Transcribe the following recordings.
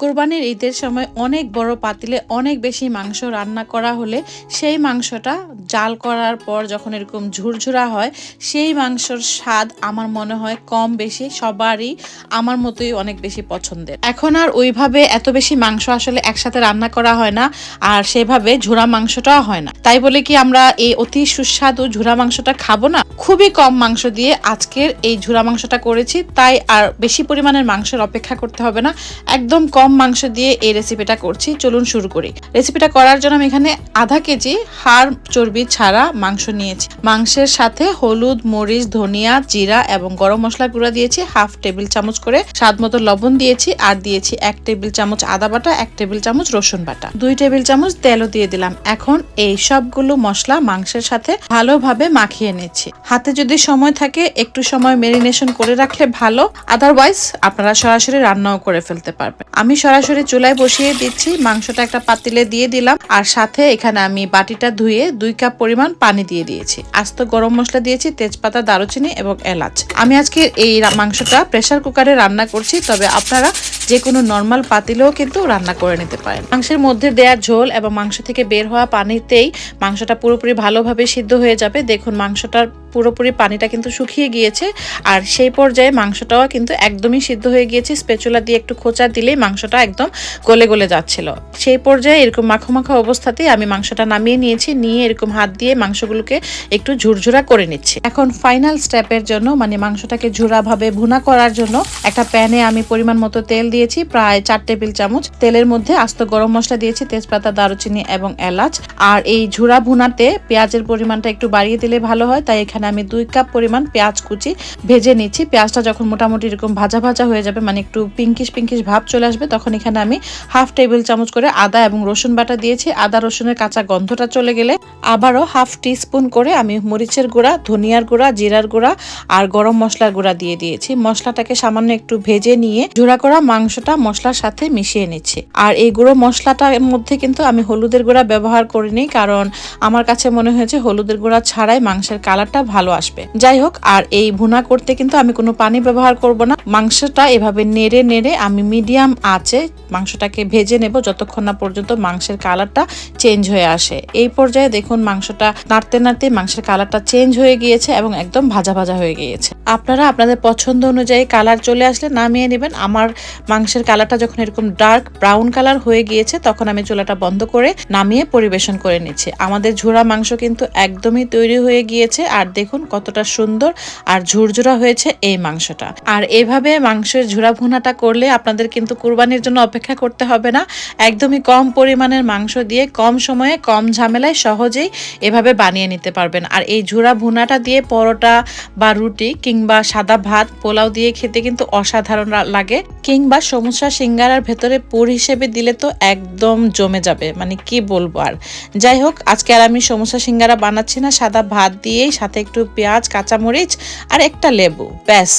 কোরবানির ঈদের সময় অনেক বড় পাতিলে অনেক বেশি মাংস রান্না করা হলে সেই মাংসটা জাল করার পর যখন এরকম ঝুরঝুরা হয়, সেই মাংসর স্বাদ আমার মনে হয় কম বেশি, সবারই আমার মতোই অনেক বেশি পছন্দের। এখন আর ওইভাবে এত বেশি মাংস আসলে একসাথে রান্না করা হয় না আর সেভাবে ঝুরা মাংসটাও হয় না। তাই বলে কি আমরা এই অতি সুস্বাদু ঝুরা মাংসটা খাব না? খুবই কম মাংস দিয়ে আজকের এই ঝুরা মাংসটা করেছি, তাই আর বেশি পরিমাণের মাংসের অপেক্ষা করতে হবে না। একদম কম মাংস দিয়ে এই রেসিপিটা করছি। চলুন শুরু করি। রেসিপিটা করার জন্য আমি এখানে আধা কেজি হাড় চর্বি ছাড়া মাংস নিয়েছি। মাংসের সাথে হলুদ, মরিচ, ধনিয়া, জিরা এবং গরম মশলা গুঁড়া দিয়েছি। হাফ টেবিল চামচ করে স্বাদ মতো লবণ দিয়েছি আর দিয়েছি এক টেবিল চামচ আদা বাটা, এক টেবিল চামচ রসুন বাটা। দুই টেবিল চামচ তেলও দিয়ে দিলাম। এখন এই সবগুলো মশলা মাংসের সাথে ভালোভাবে মাখিয়ে নিচ্ছি। হাতে যদি সময় থাকে, একটু সময় মেরিনেশন করে রাখলে ভালো। আদারওয়াইজ আপনারা সরাসরি রান্নাও করে ফেলতে পারবেন। আমি সরাসরি চুলায় বসিয়ে দিচ্ছি। মাংসটা একটা পাতিলে দিয়ে দিলাম। আর সাথে এখানে আমি বাটিটা ধুয়ে দুই কাপ পরিমাণ পানি দিয়ে দিয়েছি। আস্ত গরম মশলা দিয়েছি, তেজপাতা, দারুচিনি এবং এলাচ। আমি আজকে এই মাংসটা প্রেসার কুকারে রান্না করছি, তবে আপনারা যে কোনো নর্মাল পাতিলেও কিন্তু রান্না করে নিতে পারেন। মাংসের মধ্যে দেওয়া ঝোল এবং মাংস থেকে বের হওয়া পানিতেই মাংসটা পুরোপুরি ভালোভাবে সিদ্ধ হয়ে যাবে। দেখুন, মাংসটার পুরোপুরি পানিটা কিন্তু শুকিয়ে গিয়েছে। আর সেই পর্যায়ে মাংসটাও কিন্তু একদমই সিদ্ধ হয়ে গিয়েছে। স্পেচুলা দিয়ে একটু খোঁচা দিলেই মাংসটা একদম গলে গলে যাচ্ছিল। সেই পর্যায়ে এরকম মাখো মাখো অবস্থাতেই আমি মাংসটা নামিয়ে নিয়েছি। নিয়ে এরকম হাত দিয়ে মাংসগুলোকে একটু ঝুরঝুরা করে নিচ্ছি। এখন ফাইনাল স্টেপের জন্য মানে মাংসটাকে ঝুরাভাবে ভুনা করার জন্য একটা প্যানে আমি পরিমাণ মতো তেল দিয়েছি, প্রায় চার টেবিল চামচ। তেলের মধ্যে আস্ত গরম মশলা দিয়েছি, তেজপাতা, দারুচিনি এবং এলাচ। আর এই ঝুরা ভুনাতে পেঁয়াজের পরিমাণটা একটু বাড়িয়ে দিলে ভালো হয়, তাই এখানে আমি দুই কাপ পরিমাণ পেঁয়াজ কুচি ভেজে নিচ্ছি। পেঁয়াজটা যখন মোটামুটি এরকম ভাজা ভাজা হয়ে যাবে মানে একটু পিঙ্কিশ পিঙ্কিশ ভাব চলে আসবে, তখন এখানে আমি হাফ টেবিল চামচ করে আদা এবং রসুন বাটা দিয়েছি। আদা, রসুনের কাঁচা গন্ধটা চলে গেলে আবারও হাফ টিস্পুন করে আমি মরিচের গুঁড়া, ধনিয়ার গুঁড়া, জিরার গুঁড়া আর গরম মশলার গুঁড়া দিয়ে দিয়েছি। মশলাটাকে সামান্য একটু ভেজে নিয়ে ঝোড়া করা মাংসটা মশলার সাথে মিশিয়ে নিচ্ছি। আর এই গুঁড়ো মশলাটার মধ্যে কিন্তু আমি হলুদের গুঁড়া ব্যবহার করিনি, কারণ আমার কাছে মনে হয়েছে হলুদের গুঁড়া ছাড়াই মাংসের কালারটা ভালো আসবে। যাই হোক আর এই ভুনা করতে কিন্তু আমি কোনো পানি ব্যবহার করব না। মাংসটা এভাবে নেড়ে নেড়ে আমি মিডিয়াম আঁচে মাংসটাকে ভেজে নেব যতক্ষণ না পর্যন্ত মাংসের কালারটা চেঞ্জ হয়ে আসে। এই পর্যায়ে দেখুন মাংসটা নাড়তে নাড়তে মাংসের কালারটা চেঞ্জ হয়ে গিয়েছে এবং একদম ভাজা ভাজা হয়ে গিয়েছে। আপনারা আপনাদের পছন্দ অনুযায়ী কালার চলে আসলে নামিয়ে নেবেন। আমার মাংসের কালারটা যখন এরকম ডার্ক ব্রাউন কালার হয়ে গিয়েছে, তখন আমি চুলাটা বন্ধ করে নামিয়ে পরিবেশন করে নিচ্ছি। আমাদের ঝোড়া মাংস কিন্তু একদমই তৈরি হয়ে গিয়েছে, আর দেখুন কতটা সুন্দর আর ঝুরঝুরা হয়েছে এই মাংসটা। আর এভাবে মাংসের ঝুরা ভুনাটা করলে আপনাদের কিন্তু কুরবানির জন্য অপেক্ষা করতে হবে না। একদমই কম পরিমাণের মাংস দিয়ে কম সময়ে, কম ঝামেলায় সহজেই এভাবে বানিয়ে নিতে পারবেন। আর এই ঝুরা ভুনাটা দিয়ে পরোটা বা রুটি কিংবা সাদা ভাত, পোলাও দিয়ে খেতে কিন্তু অসাধারণ লাগে। কিংবা সমুসা সিঙ্গারার ভেতরে পুর হিসেবে দিলে তো একদম জমে যাবে। মানে কি বলব আর। যাই হোক, আজকে আর আমি সমুসা সিঙ্গারা বানাচ্ছি না, সাদা ভাত দিয়েই সাথে একটু পেঁয়াজ, কাঁচামরিচ আর একটা লেবু। ব্যাস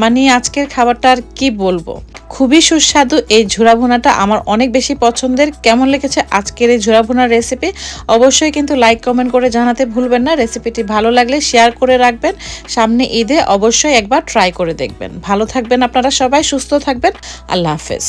মানে আজকের খাবারটা আর কি বলব? খুবই সুস্বাদু এই ঝুরা ভুনাটা আমার অনেক বেশি পছন্দের। কেমন লেগেছে আজকের এই ঝুরা ভুনার রেসিপি অবশ্যই কিন্তু লাইক কমেন্ট করে জানাতে ভুলবেন না। রেসিপিটি ভালো লাগলে শেয়ার করে রাখবেন। সামনে ঈদে অবশ্যই একবার ট্রাই করে দেখবেন। ভালো থাকবেন আপনারা সবাই, সুস্থ থাকবেন। আল্লাহ হাফেজ।